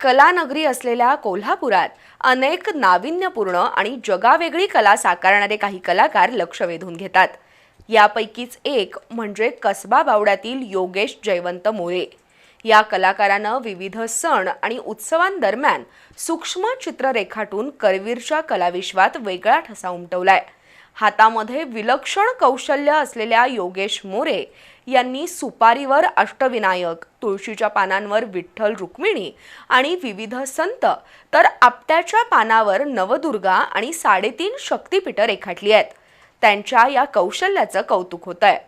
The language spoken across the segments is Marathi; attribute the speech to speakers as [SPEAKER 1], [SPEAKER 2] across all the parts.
[SPEAKER 1] कलानगरी असलेल्या कोल्हापुरात अनेक नाविन्यपूर्ण आणि जगावेगळी कला साकारणारे काही कलाकार लक्ष वेधून घेतात. यापैकीच एक म्हणजे कसबा बावड्यातील योगेश जयवंत मोरे या कलाकारानं विविध सण आणि उत्सवांदरम्यान सूक्ष्म चित्र रेखाटून करवीरच्या कलाविश्वात वेगळा ठसा उमटवलाय. हातामध्ये विलक्षण कौशल्य असलेल्या योगेश मोरे यांनी सुपारीवर अष्टविनायक तुळशीच्या पानांवर विठ्ठल रुक्मिणी आणि विविध संत तर आपट्याच्या पानावर नवदुर्गा आणि साडेतीन शक्तिपीठं रेखाटली आहेत. त्यांच्या या कौशल्याचं कौतुक होत आहे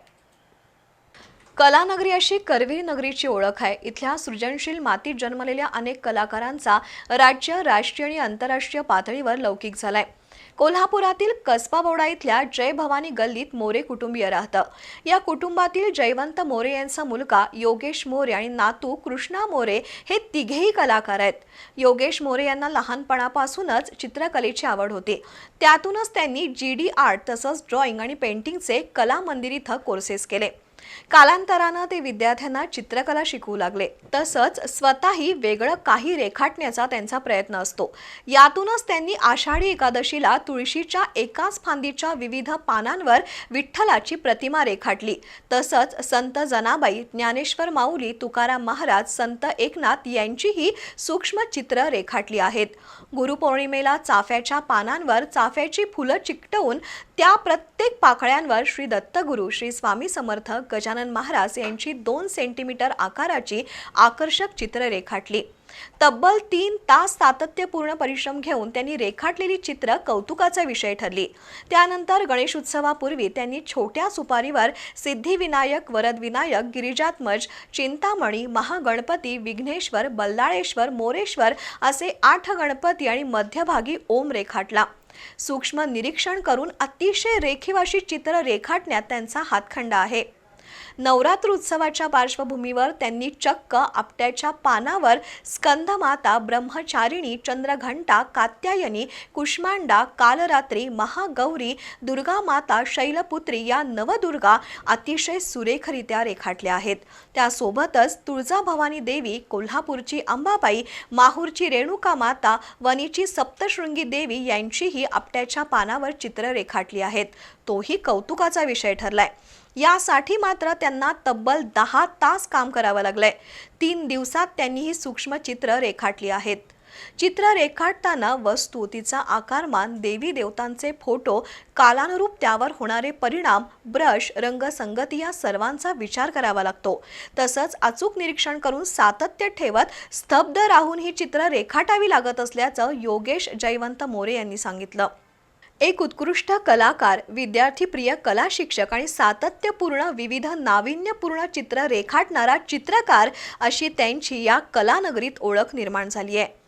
[SPEAKER 2] कलानगरी अशी करवीर नगरीची ओळख आहे. इथल्या सृजनशील मातीत जन्मलेल्या अनेक कलाकारांचा राज्य राष्ट्रीय आणि आंतरराष्ट्रीय पातळीवर लौकिक झालाय. कोल्हापुरातील कसबा बोडा इथल्या जय भवानी गल्लीत मोरे कुटुंबीय राहतं. या कुटुंबातील जयवंत मोरे यांचा मुलगा योगेश मोरे आणि नातू कृष्णा मोरे हे तिघेही कलाकार आहेत. योगेश मोरे यांना लहानपणापासूनच चित्रकलेची आवड होती. त्यातूनच त्यांनी जी डी आर्ट तसंच ड्रॉइंग आणि पेंटिंगचे कला मंदिर इथं कोर्सेस केले. कालांतरानं ते विद्यार्थ्यांना चित्रकला शिकवू लागले. तसंच स्वतःही वेगळं काही रेखाटण्याचा त्यांचा प्रयत्न असतो. यातूनच त्यांनी आषाढी एकादशीला तुळशीच्या एकाच फांदीच्या विविध पानांवर विठ्ठलाची प्रतिमा रेखाटली. तसंच संत जनाबाई ज्ञानेश्वर माऊली तुकाराम महाराज संत एकनाथ यांचीही सूक्ष्म चित्र रेखाटली आहेत. गुरुपौर्णिमेला चाफ्याच्या पानांवर चाफ्याची फुलं चिकटवून त्या प्रत्येक पाकळ्यांवर श्री दत्तगुरू श्री स्वामी समर्थ गजानन महाराज यांची दोन सेंटीमीटर आकाराची आकर्षक चित्र रेखाटली. तब्बल तीन तास सातत्यपूर्ण परिश्रम घेऊन त्यांनी रेखाटलेली चित्र कौतुकाचा विषय ठरली. त्यानंतर गणेशोत्सवापूर्वी त्यांनी छोट्या सुपारीवर सिद्धिविनायक वरदविनायक गिरिजात्मज चिंतामणी महागणपती विघ्नेश्वर बल्लाळेश्वर मोरेश्वर असे आठ गणपती आणि मध्यभागी ओम रेखाटला. सूक्ष्म निरीक्षण करून अतिशय रेखीवाशी चित्र रेखाटण्यात त्यांचा हातखंडा आहे. नवरात्र उत्सवाच्या पार्श्वभूमीवर त्यांनी चक्क आपट्याच्या पानावर स्कंदमाता ब्रह्मचारिणी चंद्रघंटा कात्यायनी कुष्मांडा कालरात्री महागौरी दुर्गा माता शैलपुत्री या नवदुर्गा अतिशय सुरेखरित्या रेखाटल्या आहेत. त्यासोबतच तुळजाभवानी देवी कोल्हापूरची अंबाबाई माहूरची रेणुका माता वनीची सप्तशृंगी देवी यांचीही आपट्याच्या पानावर चित्र रेखाटली आहेत. तोही कौतुकाचा विषय ठरलाय. यासाठी मात्र त्यांना तब्बल दहा तास काम करावं लागलंय. तीन दिवसात त्यांनी ही सूक्ष्म चित्र रेखाटली आहेत. चित्र रेखाटताना वस्तू तिचा आकारमान देवी देवतांचे फोटो कालानुरूप त्यावर होणारे परिणाम ब्रश रंगसंगती या सर्वांचा विचार करावा लागतो. तसंच अचूक निरीक्षण करून सातत्य ठेवत स्तब्ध राहून ही चित्र रेखाटावी लागत असल्याचं योगेश जयवंत मोरे यांनी सांगितलं. एक उत्कृष्ट कलाकार विद्यार्थीप्रिय कला शिक्षक आणि सातत्यपूर्ण विविध नाविन्यपूर्ण चित्र रेखाटणारा चित्रकार अशी त्यांची या कलानगरीत ओळख निर्माण झाली आहे.